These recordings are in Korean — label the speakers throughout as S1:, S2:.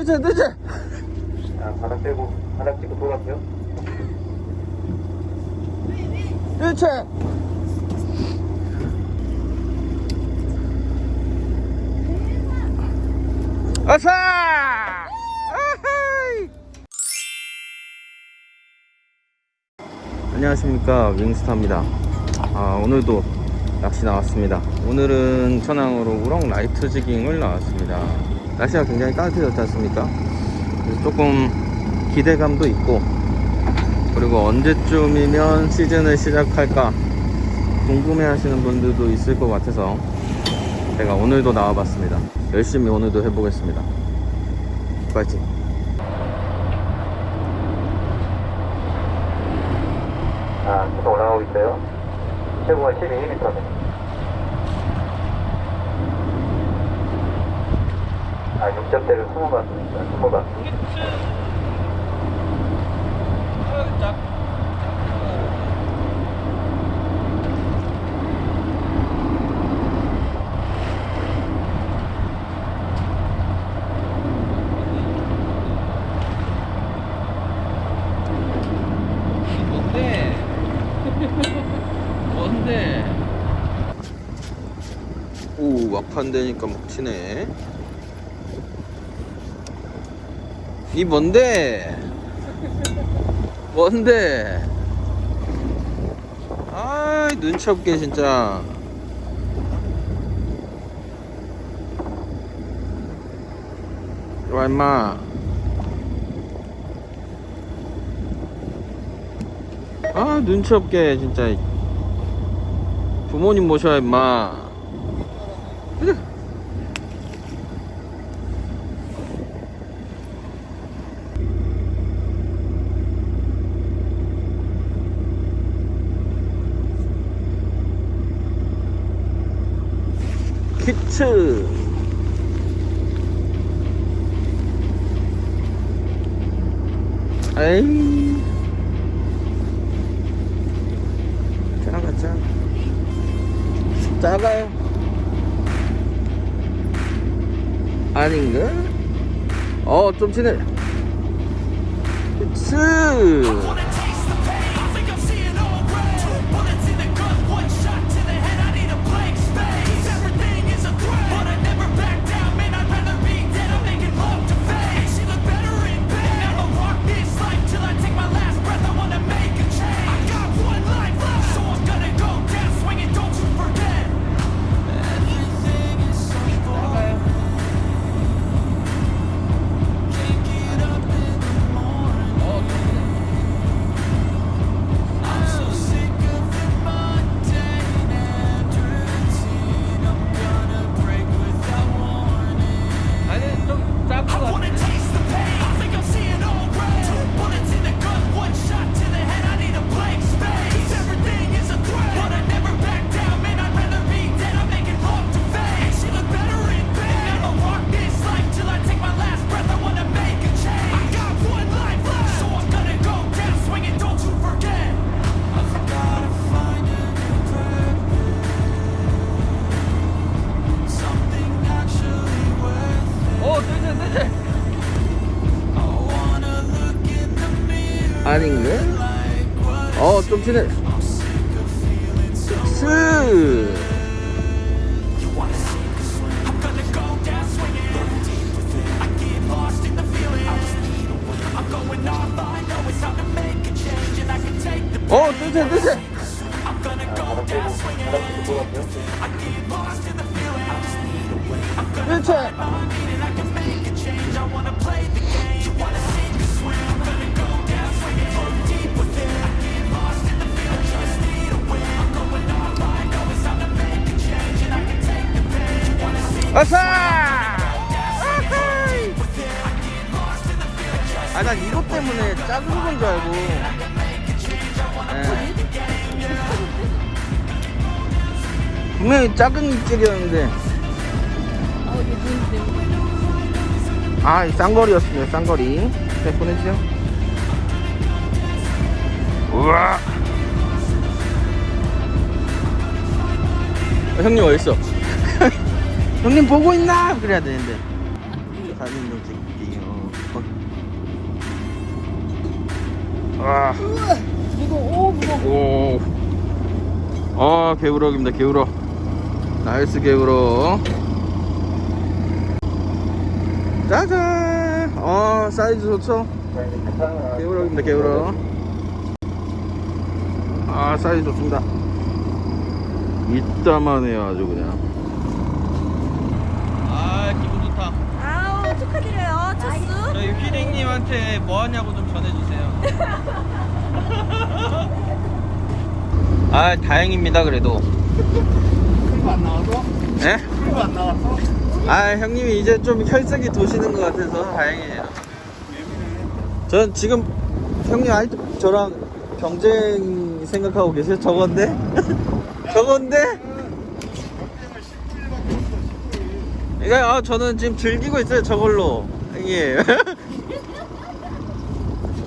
S1: 늦어 늦어
S2: 자, 바닥 빼고, 바닥 찍고 돌아갈게요.
S1: 늦어 어서. 안녕하십니까 윙스타입니다. 아, 오늘도 낚시 나왔습니다. 오늘은 천왕으로 우럭 라이트 지깅을 나왔습니다 날씨가 굉장히 따뜻해졌지 않습니까 그래서 조금 기대감도 있고 그리고 언제쯤이면 시즌을 시작할까 궁금해 하시는 분들도 있을 것 같아서 제가 오늘도 나와봤습니다 열심히 오늘도 해보겠습니다 파이팅
S2: 자, 계속 올라가고 있어요. 최고가 12m입니다. 아, 6점대를 20번 씁니다. 20번.
S1: 뭔데? 뭔데? 오, 막판 되니까 막 치네. 이 뭔데? 뭔데? 아이, 눈치 없게, 진짜. 와, 임마. 아 눈치 없게 진짜 부모님 모셔야 임마 으. 키츠 에이. 작아 작아요. 아닌가? 어좀 스아 어좀 치네 스. 어 뜨지 뜨지
S2: 자, 바
S1: 어서! 아, 난 이것 때문에 작은 건줄 알고. 예. 분명히 작은 입질이었는데. 아, 이 쌍거리였습니다, 쌍거리. 네, 보내주세요. 우와! 어, 형님 어딨어? 형님 보고 있나? 그래야 되는데. 사진 좀 찍게요. 어. 아.
S3: 이거 오 무거워.
S1: 아 개우럭입니다 개우럭. 나이스 개우럭. 짜잔! 어 사이즈 좋죠? 개우럭입니다 개우럭. 아 사이즈 좋습니다. 이따만 해요 아주 그냥. 아, 기분 좋다.
S3: 아우, 축하드려요. 첫수.
S1: 저희 휘링님한테 뭐 하냐고 좀 전해주세요. 아 다행입니다 그래도.
S2: 큰거 안 나와서?
S1: 예?
S2: 큰거 안 나왔어?
S1: 아 형님이 이제 좀 혈색이 도시는 것 같아서 다행이에요. 전 지금 형님 아직도 저랑 경쟁 생각하고 계세요? 저건데? 저건데? 그러니까 아, 저는 지금 즐기고 있어요 저걸로 형님.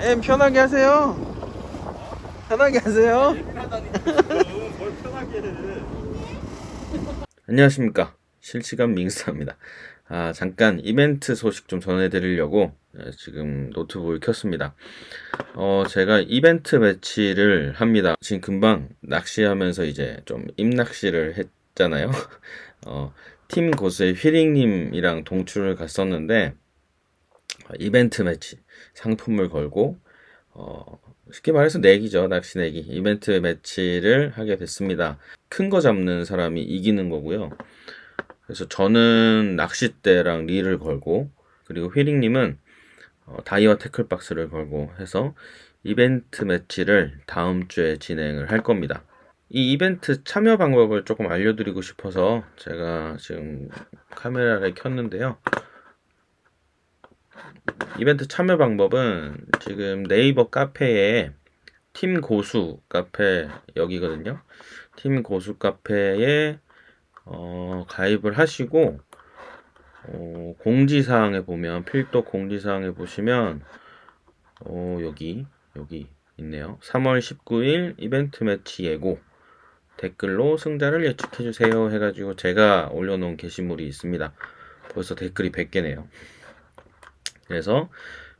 S1: em 편하게 하세요. 편하게 하세요. 안녕하십니까 실시간 밍스입니다 아 잠깐 이벤트 소식 좀 전해드리려고 예, 지금 노트북을 켰습니다 어 제가 이벤트 매치를 합니다 지금 금방 낚시하면서 이제 좀 입낚시를 했잖아요 어 팀 고수의 휘링님이랑 동출을 갔었는데 어, 이벤트 매치 상품을 걸고 어 쉽게 말해서 내기죠 낚시 내기 이벤트 매치를 하게 됐습니다 큰 거 잡는 사람이 이기는 거고요. 그래서 저는 낚싯대랑 릴을 걸고 그리고 휘링님은 어, 다이와 태클박스를 걸고 해서 이벤트 매치를 다음 주에 진행을 할 겁니다. 이 이벤트 참여 방법을 조금 알려드리고 싶어서 제가 지금 카메라를 켰는데요. 이벤트 참여 방법은 지금 네이버 카페에 팀 고수 카페 여기거든요. 팀 고수 카페에 어, 가입을 하시고 어, 공지사항에 보면 필독 공지사항에 보시면 어, 여기 여기 있네요. 3월 19일 이벤트 매치 예고 댓글로 승자를 예측해 주세요 해가지고 제가 올려놓은 게시물이 있습니다. 벌써 댓글이 100개네요. 그래서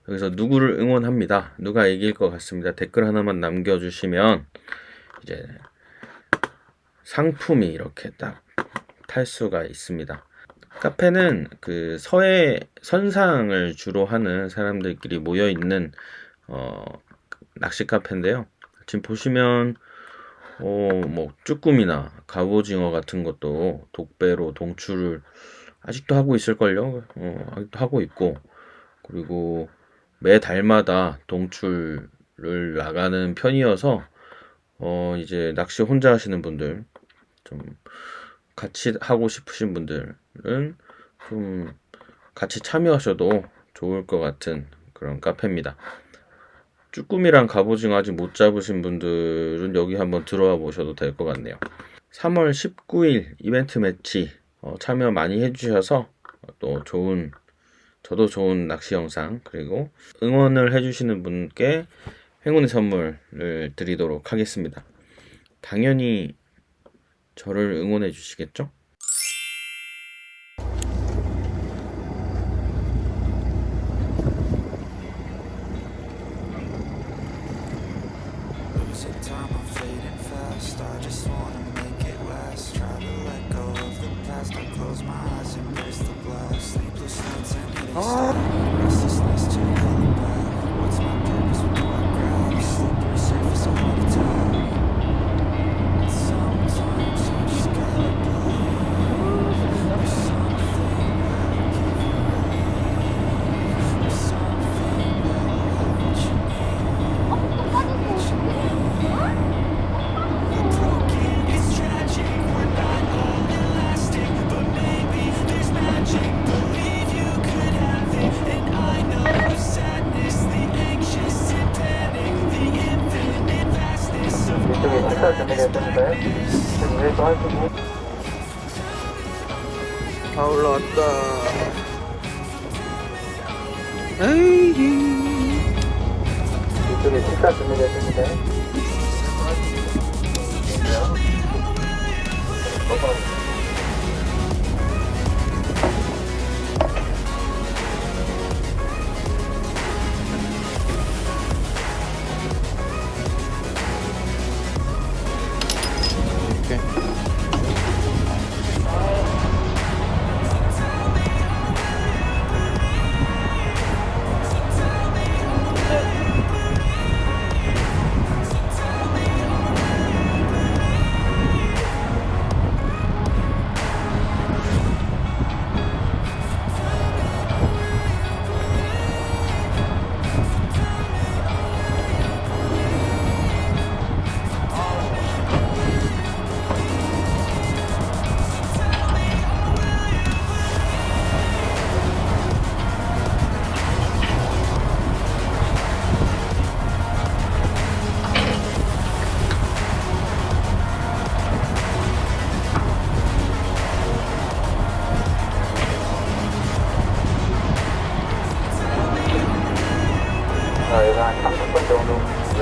S1: 여기서 누구를 응원합니다. 누가 이길 것 같습니다. 댓글 하나만 남겨주시면 이제 상품이 이렇게 딱 탈 수가 있습니다. 카페는 그 서해 선상을 주로 하는 사람들끼리 모여 있는 어, 낚시 카페인데요. 지금 보시면 어, 뭐 쭈꾸미나 갑오징어 같은 것도 독배로 동출을 아직도 하고 있을걸요. 어, 아직도 하고 있고 그리고 매 달마다 동출을 나가는 편이어서 어 이제 낚시 혼자 하시는 분들 좀 같이 하고 싶으신 분들은 좀 같이 참여하셔도 좋을 것 같은 그런 카페입니다. 쭈꾸미랑 갑오징어 아직 못 잡으신 분들은 여기 한번 들어와 보셔도 될 것 같네요. 3월 19일 이벤트 매치 어, 참여 많이 해주셔서 또 좋은 저도 좋은 낚시 영상 그리고 응원을 해주시는 분께 행운의 선물을 드리도록 하겠습니다. 당연히 저를 응원해 주시겠죠?
S4: Losing time, I'm fading fast. I just wanna make it last. Try to let go of the past. I close my eyes, embrace the blast. Sleepless nights and hitting sad. Restlessness to
S2: 하시고
S1: 다 올라왔다. 에이.
S2: 이쪽에 식사 준비됐는데 첫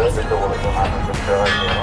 S2: 번째 오늘 왼쪽으로 좀 안으로 좀 들어갈게요.